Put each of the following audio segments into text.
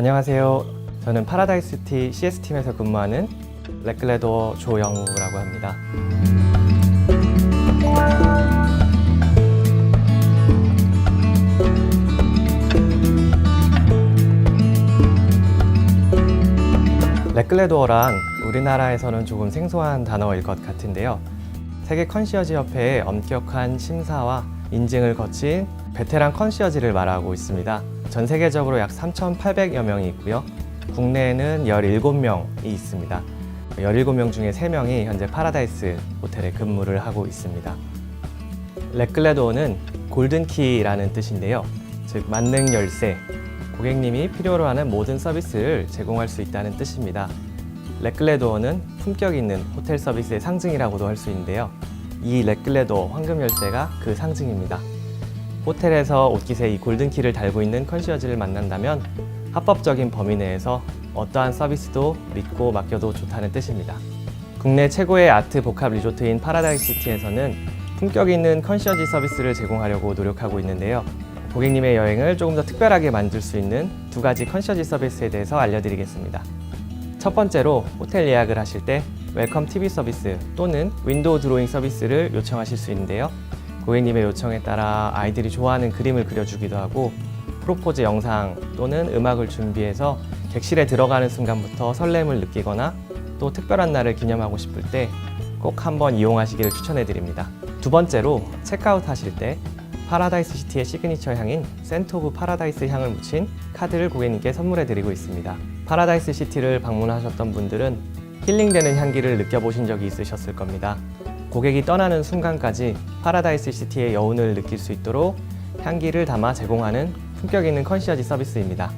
안녕하세요. 저는 파라다이스티 CS팀에서 근무하는 렉글레더 조영우라고 합니다. 렉글레도어란 우리나라에서는 조금 생소한 단어일 것 같은데요. 세계 컨시어지 협회의 엄격한 심사와 인증을 거친 베테랑 컨시어지를 말하고 있습니다. 전 세계적으로 약 3,800여 명이 있고요. 국내에는 17명이 있습니다. 17명 중에 3명이 현재 파라다이스 호텔에 근무를 하고 있습니다. 렉글레도어는 골든키라는 뜻인데요. 즉, 만능 열쇠, 고객님이 필요로 하는 모든 서비스를 제공할 수 있다는 뜻입니다. 렉글레도어는 품격 있는 호텔 서비스의 상징이라고도 할 수 있는데요. 이 렉글레도어 황금 열쇠가 그 상징입니다. 호텔에서 옷깃에 이 골든키를 달고 있는 컨시어지를 만난다면 합법적인 범위 내에서 어떠한 서비스도 믿고 맡겨도 좋다는 뜻입니다. 국내 최고의 아트 복합 리조트인 파라다이스 시티에서는 품격 있는 컨시어지 서비스를 제공하려고 노력하고 있는데요. 고객님의 여행을 조금 더 특별하게 만들 수 있는 두 가지 컨시어지 서비스에 대해서 알려드리겠습니다. 첫 번째로 호텔 예약을 하실 때 웰컴 TV 서비스 또는 윈도우 드로잉 서비스를 요청하실 수 있는데요. 고객님의 요청에 따라 아이들이 좋아하는 그림을 그려주기도 하고 프로포즈 영상 또는 음악을 준비해서 객실에 들어가는 순간부터 설렘을 느끼거나 또 특별한 날을 기념하고 싶을 때 꼭 한번 이용하시기를 추천해 드립니다. 두 번째로 체크아웃 하실 때 파라다이스 시티의 시그니처 향인 센트 오브 파라다이스 향을 묻힌 카드를 고객님께 선물해 드리고 있습니다. 파라다이스 시티를 방문하셨던 분들은 힐링되는 향기를 느껴보신 적이 있으셨을 겁니다. 고객이 떠나는 순간까지 파라다이스 시티의 여운을 느낄 수 있도록 향기를 담아 제공하는 품격 있는 컨시어지 서비스입니다.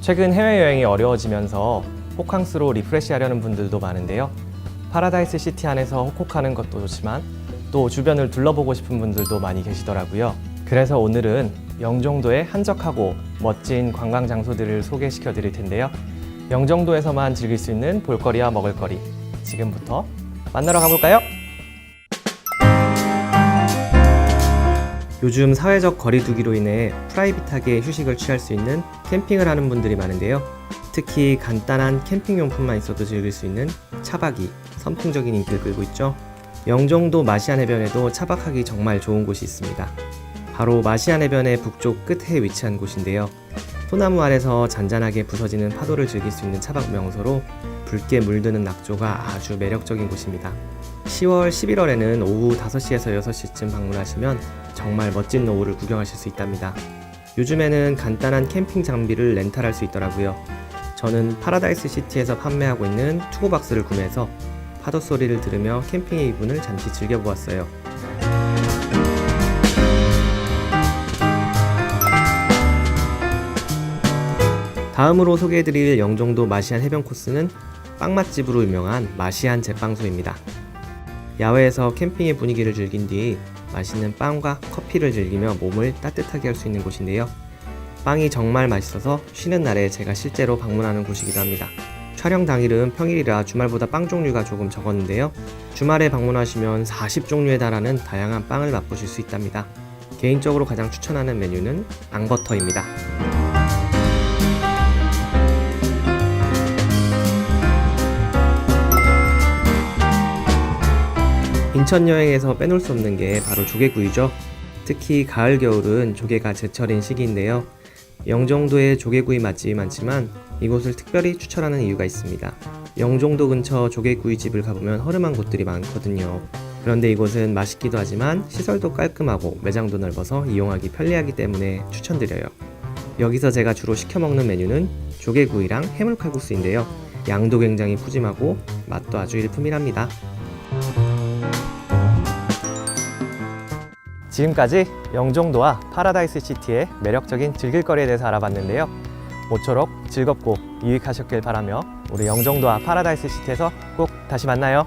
최근 해외여행이 어려워지면서 호캉스로 리프레시하려는 분들도 많은데요. 파라다이스 시티 안에서 호콕하는 것도 좋지만 또 주변을 둘러보고 싶은 분들도 많이 계시더라고요. 그래서 오늘은 영종도의 한적하고 멋진 관광 장소들을 소개시켜 드릴 텐데요. 영종도에서만 즐길 수 있는 볼거리와 먹을거리 지금부터 만나러 가볼까요? 요즘 사회적 거리두기로 인해 프라이빗하게 휴식을 취할 수 있는 캠핑을 하는 분들이 많은데요. 특히 간단한 캠핑용품만 있어도 즐길 수 있는 차박이 선풍적인 인기를 끌고 있죠. 영종도 마시안 해변에도 차박하기 정말 좋은 곳이 있습니다. 바로 마시안 해변의 북쪽 끝에 위치한 곳인데요. 소나무 아래서 잔잔하게 부서지는 파도를 즐길 수 있는 차박 명소로 붉게 물드는 낙조가 아주 매력적인 곳입니다. 10월, 11월에는 오후 5시에서 6시쯤 방문하시면 정말 멋진 노을을 구경하실 수 있답니다. 요즘에는 간단한 캠핑 장비를 렌탈할 수 있더라고요. 저는 파라다이스 시티에서 판매하고 있는 투고박스를 구매해서 파도 소리를 들으며 캠핑의 기분을 잠시 즐겨보았어요. 다음으로 소개해드릴 영종도 마시안 해변 코스는 빵 맛집으로 유명한 마시안 제빵소입니다. 야외에서 캠핑의 분위기를 즐긴 뒤 맛있는 빵과 커피를 즐기며 몸을 따뜻하게 할 수 있는 곳인데요. 빵이 정말 맛있어서 쉬는 날에 제가 실제로 방문하는 곳이기도 합니다. 촬영 당일은 평일이라 주말보다 빵 종류가 조금 적었는데요. 주말에 방문하시면 40종류에 달하는 다양한 빵을 맛보실 수 있답니다. 개인적으로 가장 추천하는 메뉴는 앙버터입니다. 인천 여행에서 빼놓을 수 없는 게 바로 조개구이죠. 특히 가을 겨울은 조개가 제철인 시기인데요. 영종도에 조개구이 맛집이 많지만 이곳을 특별히 추천하는 이유가 있습니다. 영종도 근처 조개구이집을 가보면 허름한 곳들이 많거든요. 그런데 이곳은 맛있기도 하지만 시설도 깔끔하고 매장도 넓어서 이용하기 편리하기 때문에 추천드려요. 여기서 제가 주로 시켜 먹는 메뉴는 조개구이랑 해물칼국수인데요. 양도 굉장히 푸짐하고 맛도 아주 일품이랍니다. 지금까지 영종도와 파라다이스 시티의 매력적인 즐길거리에 대해서 알아봤는데요. 모쪼록 즐겁고 유익하셨길 바라며 우리 영종도와 파라다이스 시티에서 꼭 다시 만나요.